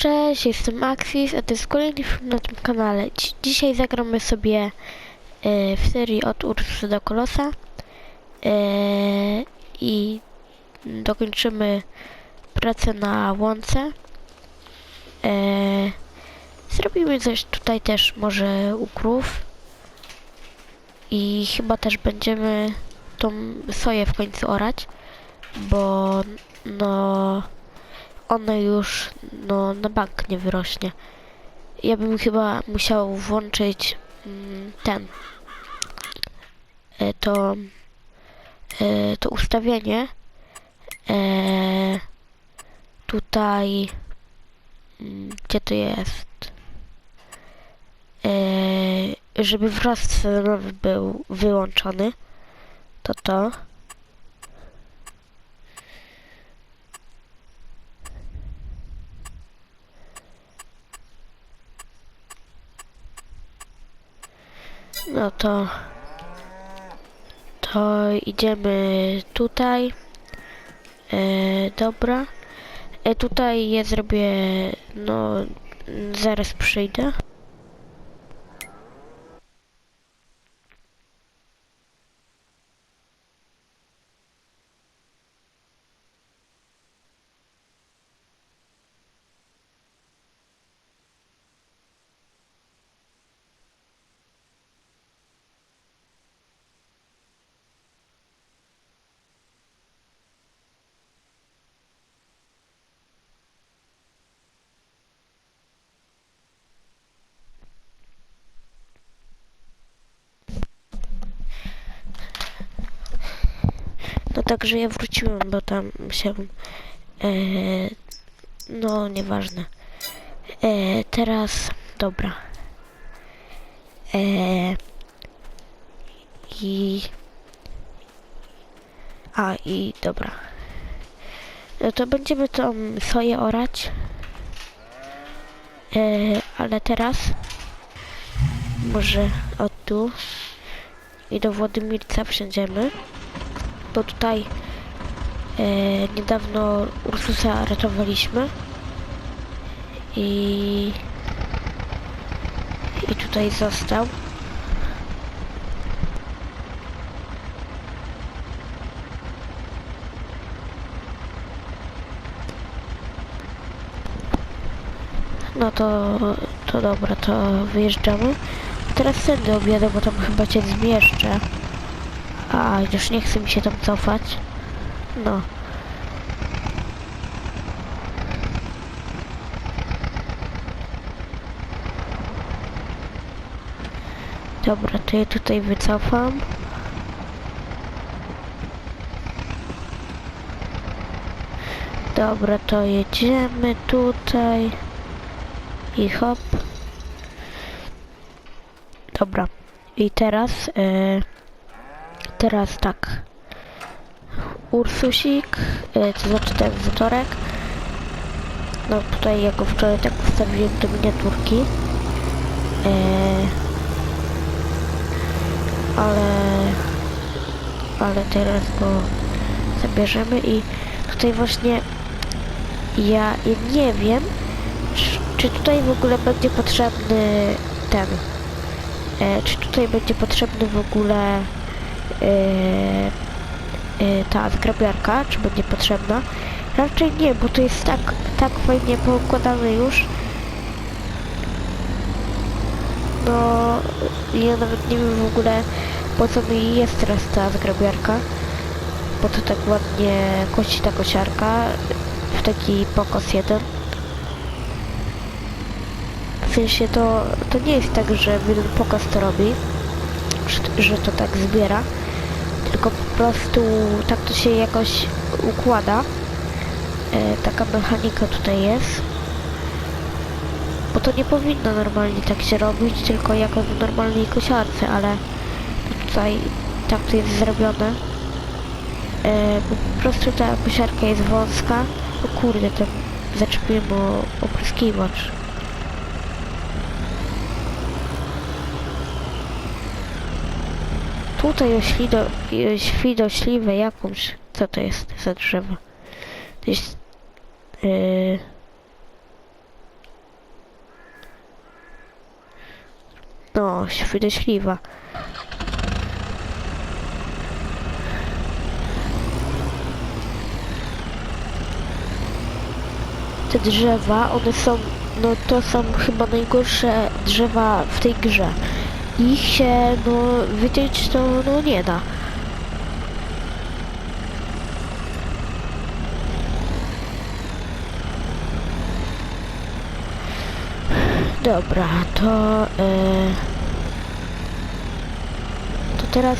Cześć, jestem Axis, a to jest kolejny film na tym kanale. Dzi- dzisiaj zagramy sobie e, w serii od Ursusy do Kolosa e, i dokończymy pracę na łące. E, zrobimy coś tutaj też może u krów i chyba też będziemy tą soję w końcu orać, bo no ona już no, na bank nie wyrośnie. Ja bym chyba musiał włączyć mm, ten e, to e, to ustawienie. E, tutaj mm, gdzie to jest? E, żeby wzrost był wyłączony to to No to to idziemy tutaj. E, dobra. E, tutaj ja zrobię, no zaraz przyjdę. No także ja wróciłem, bo tam się... E, no, nieważne. E, teraz, dobra. E, I... A, i dobra. No to będziemy tą soję orać. E, ale teraz... Może od tu. I do Włodymirca wsiądziemy bo tutaj e, niedawno Ursusa ratowaliśmy i i tutaj został. No to, to dobra, to wyjeżdżamy. Teraz sędy objadę, bo tam chyba cię zmieszczę. A, już nie chce mi się tam cofać. No. Dobra, to ja tutaj wycofam. Dobra, to jedziemy tutaj. I hop. Dobra. I teraz... Yy, teraz tak. Ursusik, e, to znaczy ten wtorek. No tutaj jako wczoraj tak ustawiłem do miniaturki. E, ale ale teraz go zabierzemy i tutaj właśnie ja nie wiem czy, czy tutaj w ogóle będzie potrzebny ten e, czy tutaj będzie potrzebny w ogóle Yy, yy, ta zgrabiarka, czy będzie potrzebna. Raczej nie, bo to jest tak, tak fajnie poukładane już. No, ja nawet nie wiem w ogóle po co mi jest teraz ta zgrabiarka. Bo to tak ładnie kości ta kosiarka w taki pokos jeden. W sensie to, to nie jest tak, że jeden pokaz to robi, że to tak zbiera tylko po prostu tak to się jakoś układa. E, taka mechanika tutaj jest. Bo to nie powinno normalnie tak się robić, tylko jako w normalnej kosiarce, ale tutaj tak to jest zrobione. E, po prostu ta kosiarka jest wąska. O kurde, ten zaczepiłem o opryskiwacz. Tutaj jest, śwido, jakąś... Co to jest za drzewo? To jest... Yy... No, widośliwa. Te drzewa, one są... No to są chyba najgorsze drzewa w tej grze. Ich się, no, wyciąć to, no, nie da. Dobra, to... e, to teraz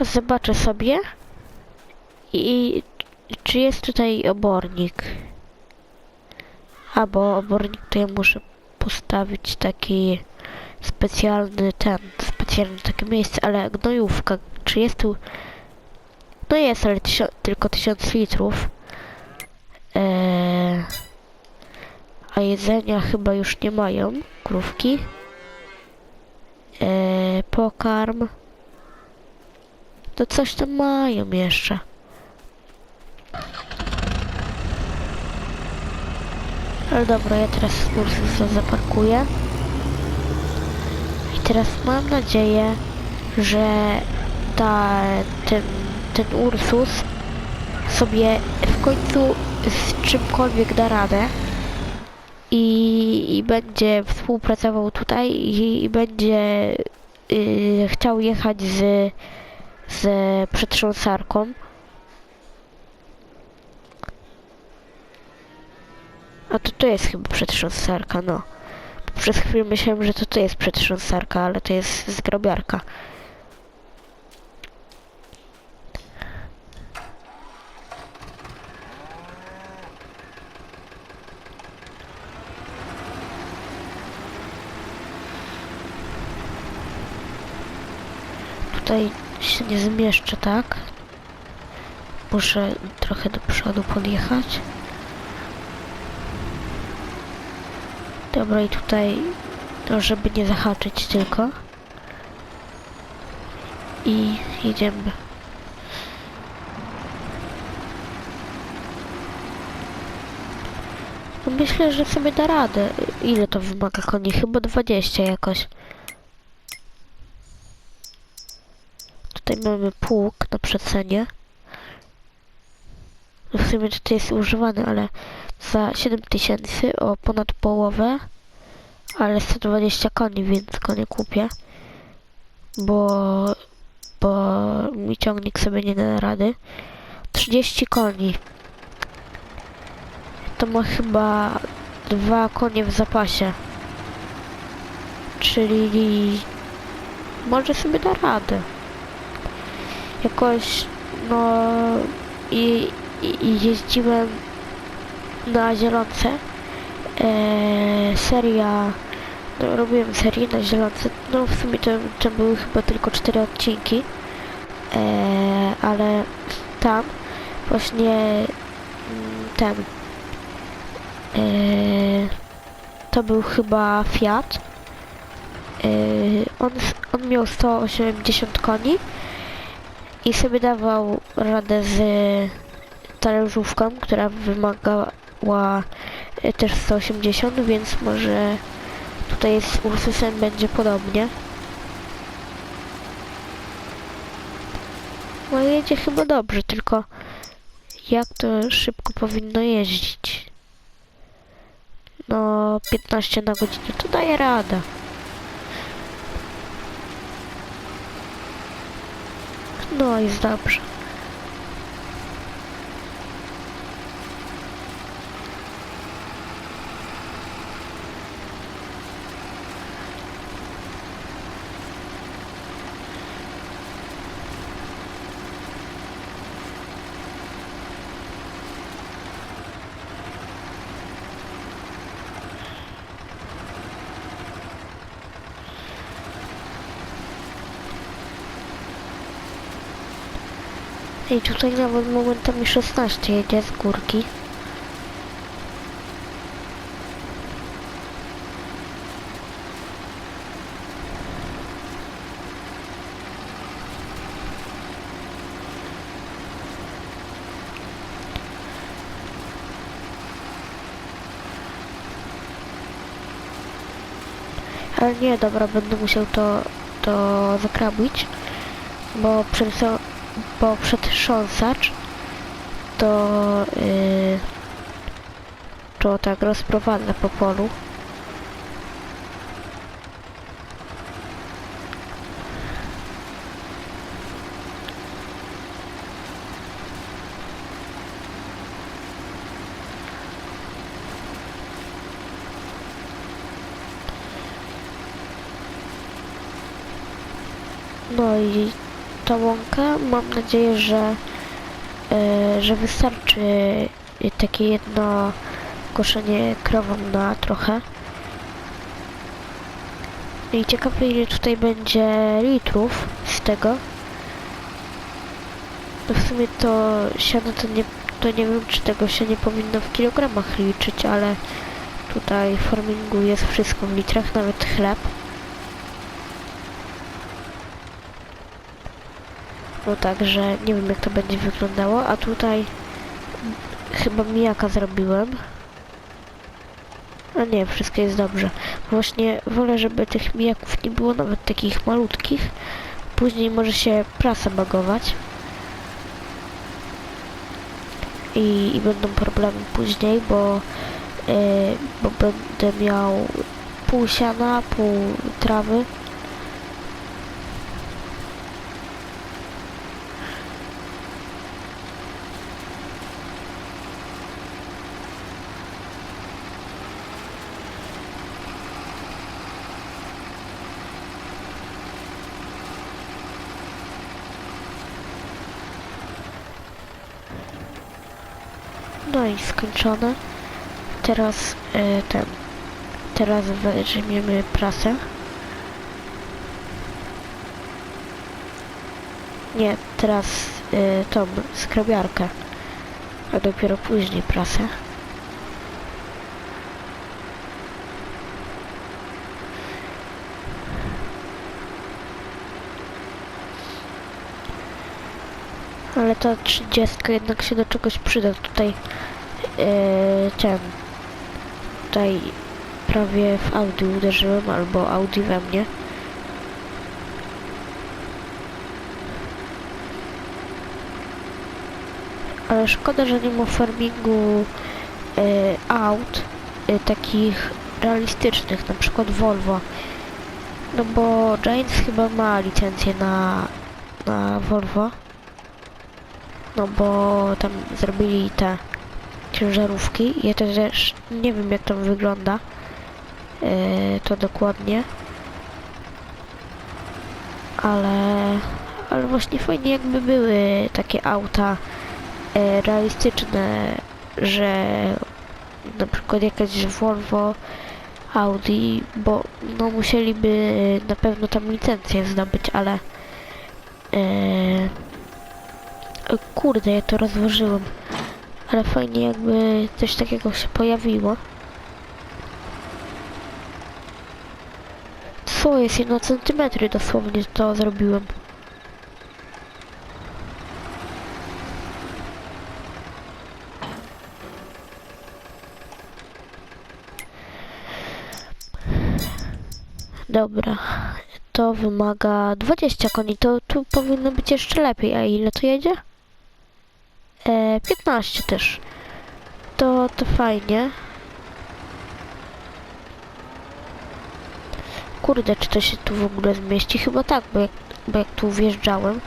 zobaczę sobie i czy jest tutaj obornik. Albo obornik to ja muszę postawić taki specjalny ten, specjalne takie miejsce, ale gnojówka, czy jest tu... No jest, ale tylko 1000 litrów. Eee, a jedzenia chyba już nie mają krówki. Eee, pokarm. To coś tam mają jeszcze. Ale dobra, ja teraz Ursusa zaparkuję. Teraz mam nadzieję, że ta, ten, ten Ursus sobie w końcu z czymkolwiek da radę i, i będzie współpracował tutaj i, i będzie y, chciał jechać z, z przetrząsarką. A to to jest chyba przetrząsarka, no. Przez chwilę myślałem, że to to jest przetrząsarka, ale to jest zgrobiarka. Tutaj się nie zmieszczę, tak? Muszę trochę do przodu podjechać. Dobra, i tutaj, no żeby nie zahaczyć tylko. I jedziemy. No myślę, że sobie da radę. Ile to wymaga koni? Chyba 20 jakoś. Tutaj mamy pług na przecenie. No W sumie to jest używany, ale za 7000 o ponad połowę. Ale 120 koni, więc go nie kupię. Bo, bo mi ciągnik sobie nie da rady. 30 koni. To ma chyba dwa konie w zapasie. Czyli może sobie da radę jakoś, no i, i, jeździłem na zielonce. E, seria, no robiłem serię na zielonce, no w sumie to, to były chyba tylko cztery odcinki, e, ale tam właśnie mm, ten, e, to był chyba Fiat. On, on miał 180 koni i sobie dawał radę z talerzówką, która wymagała e, też 180, więc może tutaj z Ursusem będzie podobnie. No jedzie chyba dobrze, tylko jak to szybko powinno jeździć? No 15 na godzinę to daje radę. No jest dobrze. I tutaj nawet momentami 16 jedzie z górki. Ale nie, dobra, będę musiał to, to zakrabić, bo przerysowałem bo przetrząsacz to, yy, to tak rozprowadza po polu. No i ta łąka, mam nadzieję, że, e, że wystarczy takie jedno koszenie krową na trochę. I ciekawe ile tutaj będzie litrów z tego. No w sumie to siano to nie, to nie wiem czy tego się nie powinno w kilogramach liczyć, ale tutaj w farmingu jest wszystko w litrach, nawet chleb. No także nie wiem jak to będzie wyglądało, a tutaj chyba mijaka zrobiłem. A nie, wszystko jest dobrze. Właśnie wolę, żeby tych mijaków nie było nawet takich malutkich. Później może się prasa bagować. I, i będą problemy później, bo, yy, bo będę miał pół siana, pół trawy. No i skończone. Teraz e, ten. Teraz weźmiemy prasę. Nie, teraz e, tą skrobiarkę. A dopiero później prasę. Ale ta trzydziestka jednak się do czegoś przyda. Tutaj yy, ten. Tutaj prawie w Audi uderzyłem, albo Audi we mnie. Ale szkoda, że nie ma farmingu yy, aut yy, takich realistycznych, na przykład Volvo. No bo Giants chyba ma licencję na, na Volvo. No bo tam zrobili te ciężarówki. Ja też nie wiem jak tam wygląda yy, to dokładnie. Ale, ale właśnie fajnie jakby były takie auta yy, realistyczne, że na przykład jakaś Volvo, Audi, bo no musieliby na pewno tam licencję zdobyć, ale yy, Kurde, ja to rozłożyłem. Ale fajnie jakby coś takiego się pojawiło. Co jest? Jedno centymetry dosłownie to zrobiłem. Dobra, to wymaga 20 koni, to tu powinno być jeszcze lepiej. A ile to jedzie? E, 15 też. To, to fajnie. Kurde, czy to się tu w ogóle zmieści? Chyba tak, bo jak, bo jak tu wjeżdżałem,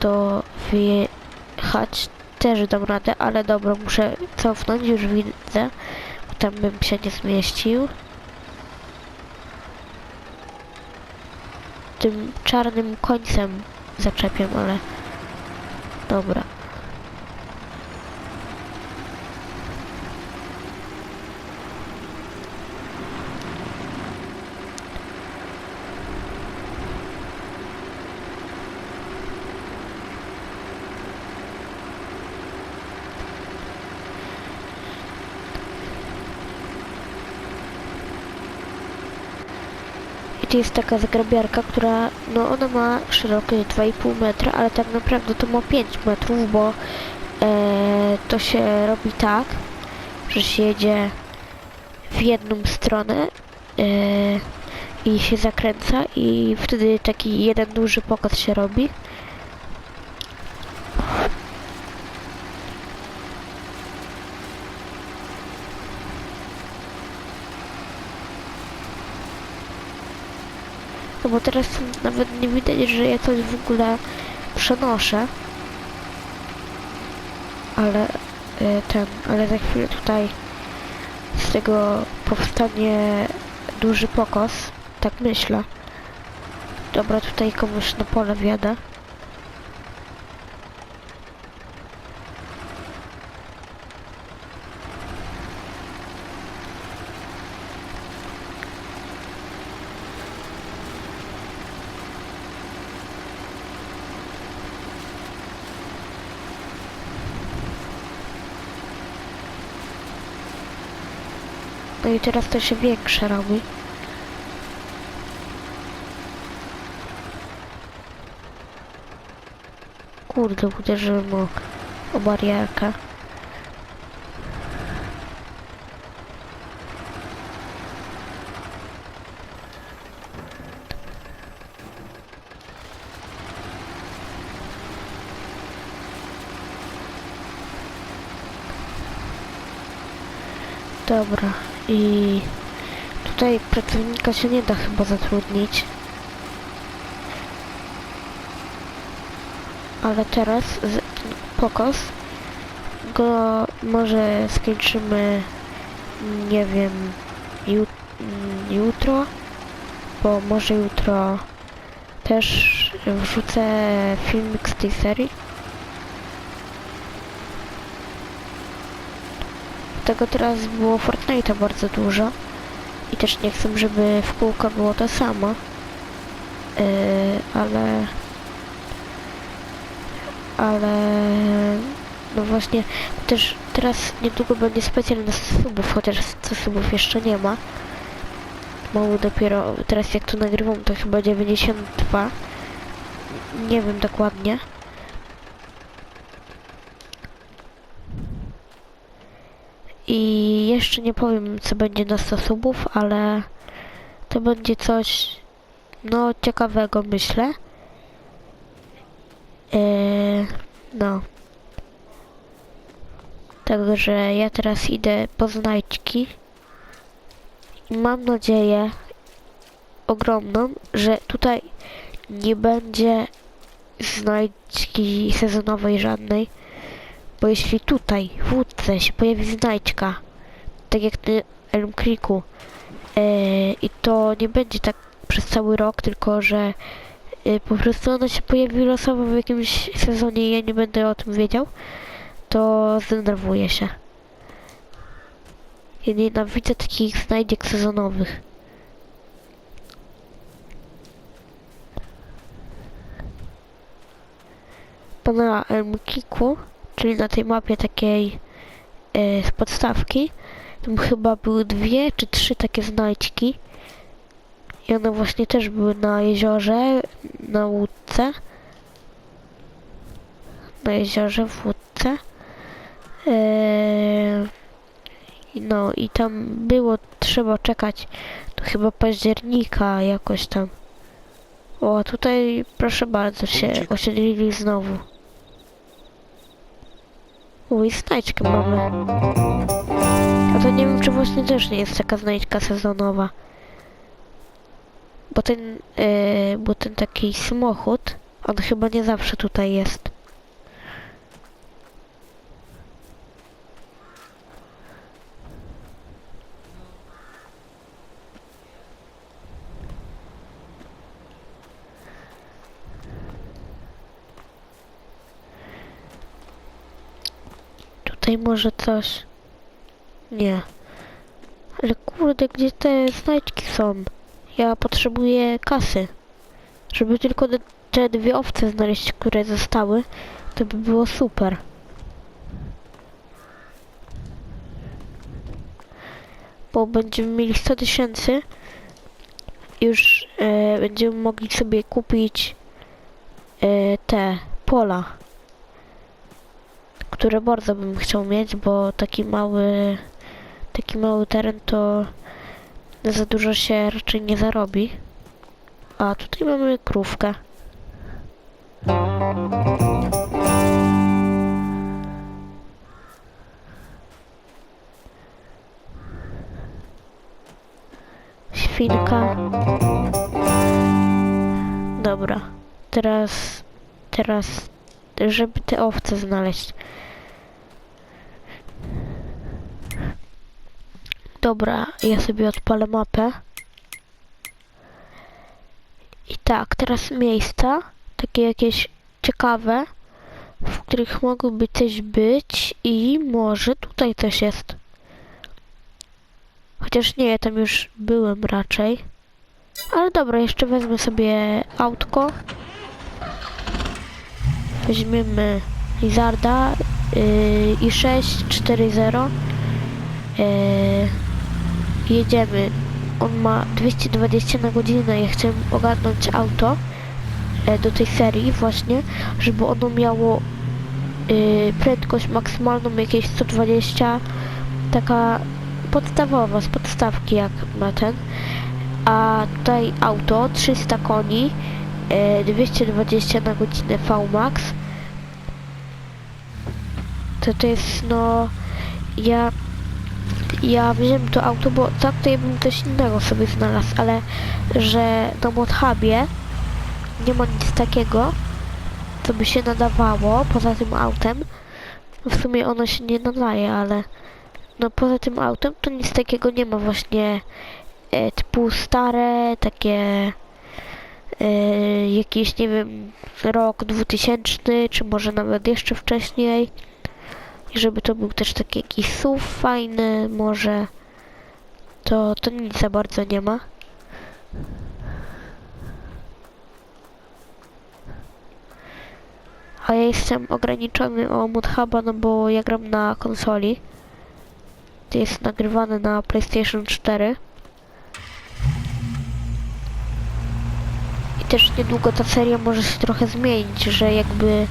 to wyjechać też dam radę, ale dobra, muszę cofnąć, już widzę, bo tam bym się nie zmieścił. Tym czarnym końcem zaczepiam, ale dobra. Jest taka zagrabiarka, która, no ona ma szerokość 2,5 metra, ale tak naprawdę to ma 5 metrów, bo e, to się robi tak, że się jedzie w jedną stronę e, i się zakręca i wtedy taki jeden duży pokaz się robi. Bo teraz nawet nie widać, że ja coś w ogóle przenoszę. Ale y, ten, ale za chwilę tutaj z tego powstanie duży pokos, tak myślę. Dobra, tutaj komuś na pole wjadę. I teraz to się większe robi. Kurde, uderzyłem o, barierkę. Dobra, i tutaj pracownika się nie da chyba zatrudnić. Ale teraz z, pokos go może skończymy, nie wiem, ju, mm, jutro, bo może jutro też wrzucę filmik z tej serii. Tego teraz było Fortnite'a bardzo dużo i też nie chcę, żeby w kółko było to samo, yy, ale ale no właśnie też teraz niedługo będzie specjalny subów, chociaż co subów jeszcze nie ma. Mało dopiero teraz jak tu nagrywam to chyba 92. Nie wiem dokładnie. I jeszcze nie powiem co będzie na 100 subów, ale to będzie coś no ciekawego myślę. Yy, no. Także ja teraz idę po znajdźki. I mam nadzieję ogromną, że tutaj nie będzie znajdźki sezonowej żadnej. Bo jeśli tutaj w łódce się pojawi znajdźka, tak jak na Elm Creeku, yy, i to nie będzie tak przez cały rok, tylko że y, po prostu ona się pojawi losowo w jakimś sezonie i ja nie będę o tym wiedział, to zdenerwuję się. Ja nienawidzę takich znajdziek sezonowych. Bo na Elmkiku, czyli na tej mapie takiej y, z podstawki, tam chyba były dwie czy trzy takie znajdźki. I one właśnie też były na jeziorze, na łódce. Na jeziorze, w łódce. Eee, i no i tam było trzeba czekać do chyba października jakoś tam. O, tutaj proszę bardzo się osiedlili znowu. Uj, znajdźkę mamy. A to nie wiem, czy właśnie też nie jest taka znajdźka sezonowa. Bo ten, yy, bo ten taki samochód, on chyba nie zawsze tutaj jest. Tutaj może coś. Nie. Ale kurde, gdzie te znajdźki są? Ja potrzebuję kasy. Żeby tylko te dwie owce znaleźć, które zostały, to by było super. Bo będziemy mieli 100 tysięcy. Już e, będziemy mogli sobie kupić e, te pola. Które bardzo bym chciał mieć, bo taki mały taki mały teren to za dużo się raczej nie zarobi. A tutaj mamy krówkę. Świnka. Dobra. Teraz, teraz, żeby te owce znaleźć. Dobra, ja sobie odpalę mapę. I tak, teraz miejsca, takie jakieś ciekawe, w których mogłoby coś być i może tutaj coś jest. Chociaż nie, tam już byłem raczej. Ale dobra, jeszcze wezmę sobie autko. Weźmiemy Lizarda yy, i 640. Yy, jedziemy. On ma 220 na godzinę. Ja chciałem ogarnąć auto e, do tej serii właśnie, żeby ono miało y, prędkość maksymalną jakieś 120, taka podstawowa, z podstawki jak ma ten. A tutaj auto 300 koni, e, 220 na godzinę VMAX. To to jest no ja ja wziąłem to auto, bo tak to ja bym coś innego sobie znalazł, ale że na Modhubie nie ma nic takiego, co by się nadawało poza tym autem. W sumie ono się nie nadaje, ale no poza tym autem to nic takiego nie ma właśnie e, typu stare, takie e, jakieś nie wiem rok 2000 czy może nawet jeszcze wcześniej i żeby to był też taki jakiś SUV fajny może to, to nic za bardzo nie ma. A ja jestem ograniczony o Mudhuba, no bo ja gram na konsoli. To jest nagrywane na PlayStation 4. I też niedługo ta seria może się trochę zmienić, że jakby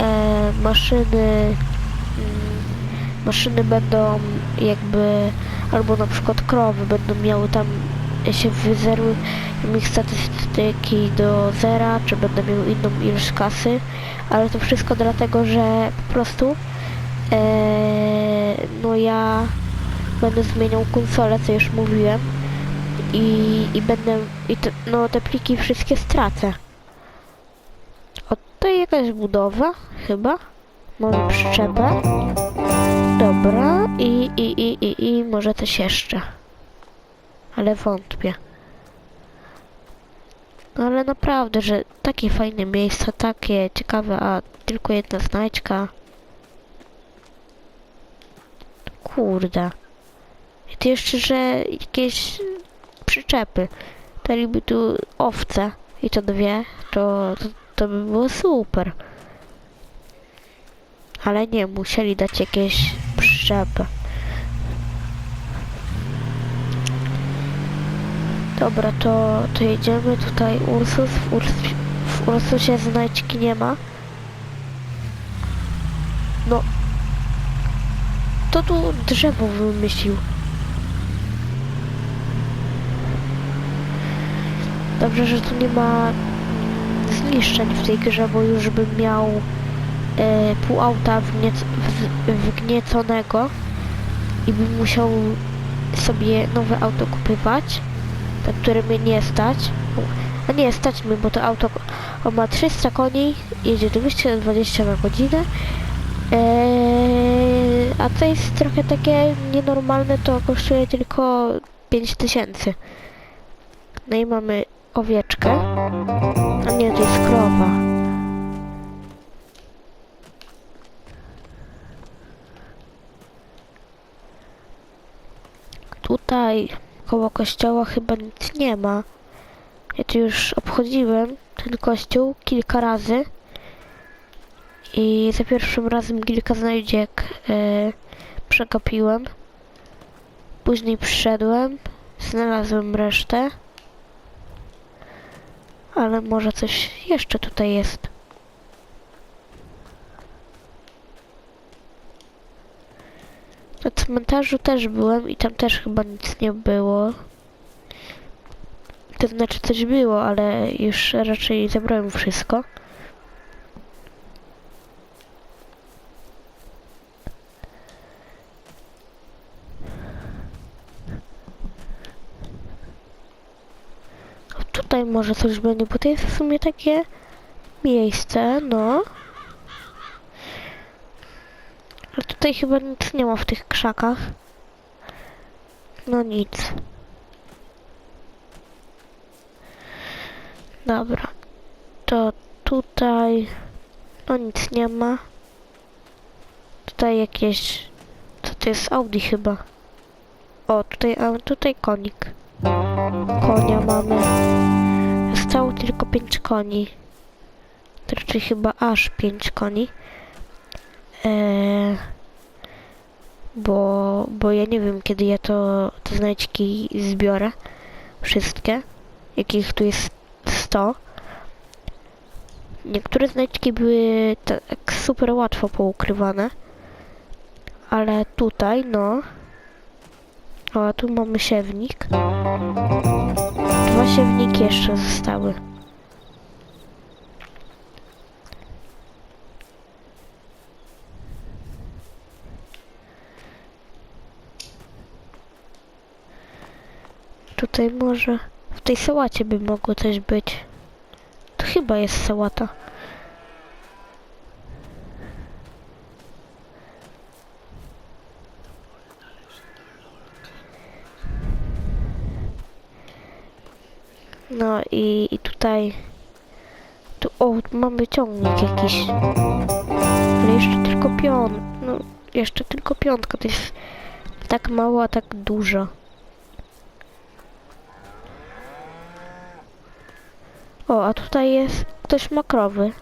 e, maszyny maszyny będą jakby albo na przykład krowy będą miały tam się wyzerują ich statystyki do zera, czy będą miały inną ilość kasy, ale to wszystko dlatego, że po prostu e, no ja będę zmieniał konsolę, co już mówiłem i, i będę i te, no te pliki wszystkie stracę. O, to jakaś budowa chyba. Mamy przyczepę. Dobra, i, i, i, i, i może coś jeszcze. Ale wątpię. No ale naprawdę, że takie fajne miejsca, takie ciekawe, a tylko jedna znajdźka. Kurde. I to jeszcze, że jakieś przyczepy. Daliby tu owce i to dwie, to, to, to by było super. Ale nie, musieli dać jakieś przyczepy. Dobra, to, to jedziemy tutaj Ursus. W, Urs w Ursusie znajdźki nie ma. No. To tu drzewo wymyślił. Dobrze, że tu nie ma zniszczeń w tej grze, bo już bym miał pół auta wgniec wgnieconego i bym musiał sobie nowe auto kupywać, na które mnie nie stać. A nie, stać mnie, bo to auto ma 300 koni, jedzie 220 na godzinę. Eee, a to jest trochę takie nienormalne, to kosztuje tylko 5000. No i mamy owieczkę. A nie, to jest krowa. Tutaj koło kościoła chyba nic nie ma. Ja tu już obchodziłem ten kościół kilka razy. I za pierwszym razem kilka znajdziek przegapiłem. Później przyszedłem, znalazłem resztę. Ale może coś jeszcze tutaj jest. Na cmentarzu też byłem i tam też chyba nic nie było. To znaczy coś było, ale już raczej zabrałem wszystko. O, Tutaj może coś będzie, bo to jest w sumie takie miejsce, no. A tutaj chyba nic nie ma w tych krzakach. No nic. Dobra. To tutaj... No nic nie ma. Tutaj jakieś... Co to jest? Audi chyba. O, tutaj, a tutaj konik. Konia mamy. Zostało tylko 5 koni. To raczej chyba aż 5 koni. Eee, bo, bo ja nie wiem, kiedy ja to te znajdźki zbiorę. Wszystkie. Jakich tu jest 100. Niektóre znajdźki były tak super łatwo poukrywane. Ale tutaj, no. O, tu mamy siewnik. Dwa siewniki jeszcze zostały. Tutaj może... W tej sałacie by mogło coś być. To chyba jest sałata. No i, i tutaj... Tu, o, mamy ciągnik jakiś. Ale jeszcze tylko piąt... No, jeszcze tylko piątka. To jest tak mało, a tak dużo. O, a tutaj jest... Ktoś ma krowy.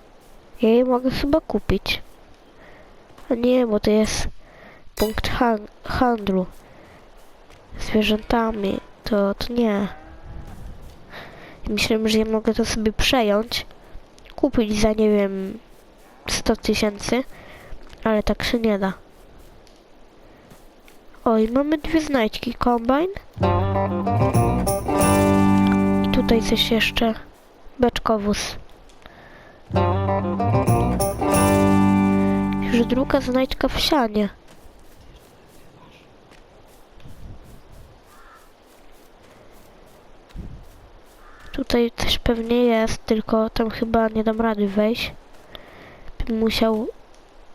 Ja mogę chyba kupić. A nie, bo to jest punkt han handlu. Zwierzętami. To, to nie. Myślałem, że ja mogę to sobie przejąć. Kupić za, nie wiem, 100 tysięcy. Ale tak się nie da. Oj, mamy dwie znajdźki. Kombine. I tutaj coś jeszcze. Beczkowóz. Już druga znajdźka w sianie. Tutaj też pewnie jest, tylko tam chyba nie dam rady wejść. Bym musiał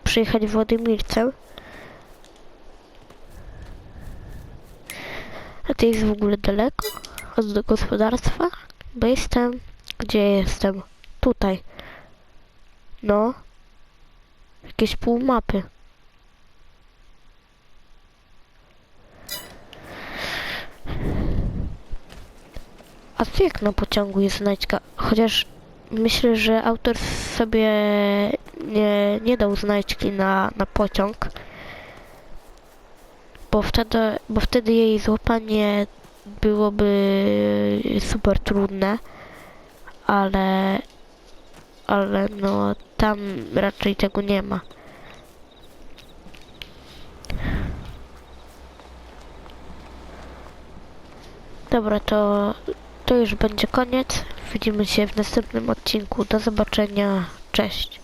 przyjechać Władimircem. A to jest w ogóle daleko od gospodarstwa? Bo jestem... Gdzie jestem? Tutaj. No. Jakieś pół mapy. A co jak na pociągu jest znajdźka? Chociaż myślę, że autor sobie nie, nie dał znajdźki na, na pociąg. Bo wtedy, bo wtedy jej złapanie byłoby super trudne. Ale, ale no tam raczej tego nie ma. Dobra, to, to już będzie koniec. Widzimy się w następnym odcinku. Do zobaczenia. Cześć.